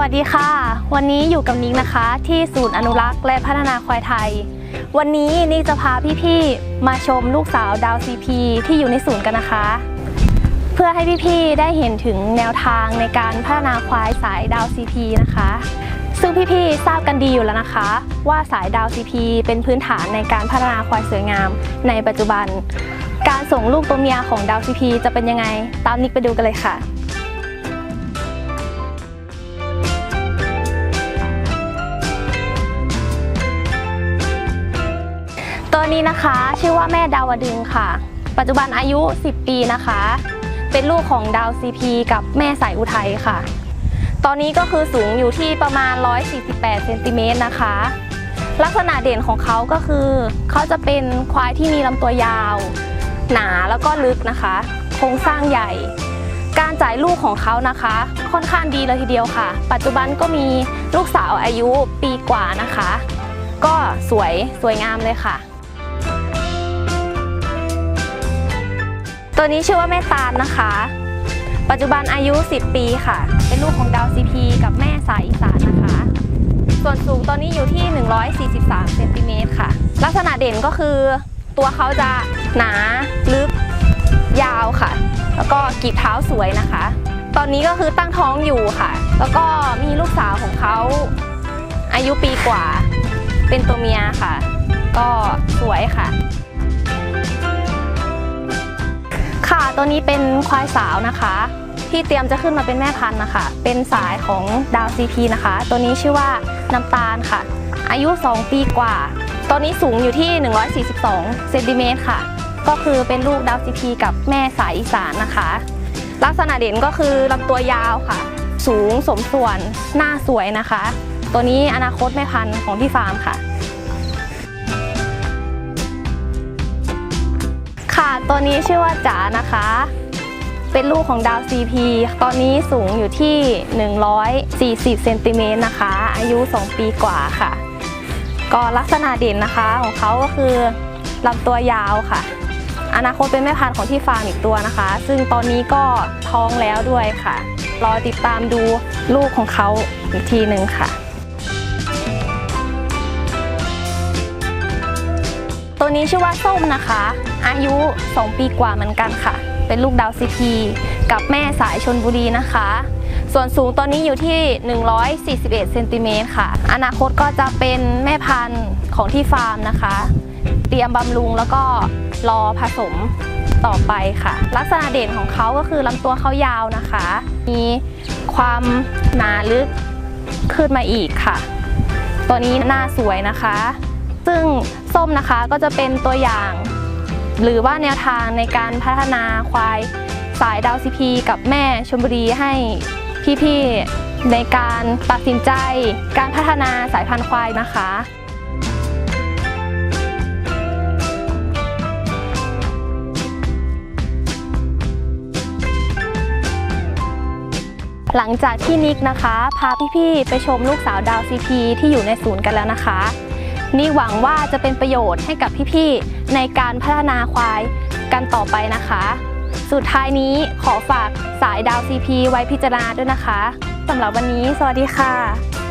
วัสดีค่ะ วันนี้อยู่กับนิกนะคะ ที่ศูนย์อนุรักษ์และพัฒนาควายไทย วันนี้นิกจะพาพี่ๆมาชมลูกสาวดาวซีพีที่อยู่ในศูนย์กันนะคะ เพื่อให้พี่ๆได้เห็นถึงแนวทางในการพัฒนาควายสายดาวซีพีนะคะ ซึ่งพี่ๆทราบกันดีอยู่แล้วนะคะ ว่าสายดาวซีพีเป็นพื้นฐานในการพัฒนาควายสวยงามในปัจจุบัน การส่งลูกตัวเมียของดาวซีพีจะเป็นยังไงตามนิกไปดูกันเลยค่ะ ตัวนี้นะคะชื่อว่าแม่ดาวดึงค่ะ ปัจจุบันอายุ 10 ปีนะคะ เป็นลูกของดาวซีพีกับแม่สายอุทัยค่ะ ตอนนี้ก็คือสูงอยู่ที่ประมาณ 148เซนติเมตรนะคะ ลักษณะเด่นของเขาก็คือ เขาจะเป็นควายที่มีลำตัวยาว หนาแล้วก็ลึกนะคะ โครงสร้างใหญ่ การจ่ายลูกของเขานะคะ ค่อนข้างดีเลยทีเดียวค่ะ ปัจจุบันก็มีลูกสาวอายุปีกว่านะคะ ก็สวยสวยงามเลยค่ะ ตัวนี้ชื่อว่าแม่ตาลนะคะ ปัจจุบันอายุ 10 ปีค่ะ เป็นลูกของดาวซีพีกับแม่สายอีสานนะคะ ส่วนสูงตอนนี้อยู่ที่ 143เซนติเมตรค่ะ ลักษณะเด่นก็คือตัวเขาจะหนาลึกยาวค่ะ แล้วก็กีบเท้าสวยนะคะ ตอนนี้ก็คือตั้งท้องอยู่ค่ะ แล้วก็มีลูกสาวของเขาอายุปีกว่า เป็นตัวเมียค่ะ ก็สวยค่ะ ตัวนี้เป็นควายสาวนะคะ ที่เตรียมจะขึ้นมาเป็นแม่พันธุ์นะคะ เป็นสายของดาวซีพีนะคะ ตัวนี้ชื่อว่าน้ำตาลค่ะ อายุ 2 ปีกว่า ตัวนี้สูงอยู่ที่ 142เซนติเมตรค่ะ ก็คือเป็นลูกดาวซีพีกับแม่สายอีสานนะคะ ลักษณะเด่นก็คือลำตัวยาวค่ะ สูงสมส่วนหน้าสวยนะคะ ตัวนี้อนาคตแม่พันธุ์ของที่ฟาร์มค่ะ ตัวนี้ชื่อว่าจ๋านะคะ เป็นลูกของดาว CP ตอนนี้สูงอยู่ที่ 140 เซนติเมตรนะคะ อายุ 2 ปีกว่าค่ะ ก็ลักษณะเด่นนะคะของเขาก็คือลำตัวยาวค่ะ อนาคตเป็นแม่พันธุ์ของที่ฟาร์มอีกตัวนะคะ ซึ่งตอนนี้ก็ท้องแล้วด้วยค่ะ รอติดตามดูลูกของเขาอีกทีหนึ่งค่ะ ตัวนี้ชื่อว่าส้มนะคะ อายุ 2 ปีกว่าเหมือนกันค่ะ เป็นลูกดาวซีพีกับแม่สายชนบุรีนะคะ ส่วนสูงตอนนี้อยู่ที่ 141เซนติเมตรค่ะ อนาคตก็จะเป็นแม่พันธุ์ของที่ฟาร์มนะคะ เตรียมบำรุงแล้วก็รอผสมต่อไปค่ะ ลักษณะเด่นของเขาก็คือลำตัวเขายาวนะคะ มีความหนาลึกขึ้นมาอีกค่ะ ตัวนี้หน้าสวยนะคะ ซึ่ง ส้มนะคะ ก็จะเป็นตัวอย่าง หรือว่าแนวทางในการพัฒนาควายสายดาวซีพีกับแม่ชลบุรีให้พี่ๆในการตัดสินใจ การพัฒนาสายพันธุ์ควายนะคะหลังจากที่นิกนะคะ พาพี่ๆไปชมลูกสาวดาวซีพีที่อยู่ในศูนย์กันแล้วนะคะ นี่หวังว่าจะเป็นประโยชน์ให้กับพี่ๆในการพัฒนาควายกันต่อไปนะคะ สุดท้ายนี้ขอฝากสายดาว CP ไว้พิจารณาด้วยนะคะสำหรับวันนี้ สวัสดีค่ะ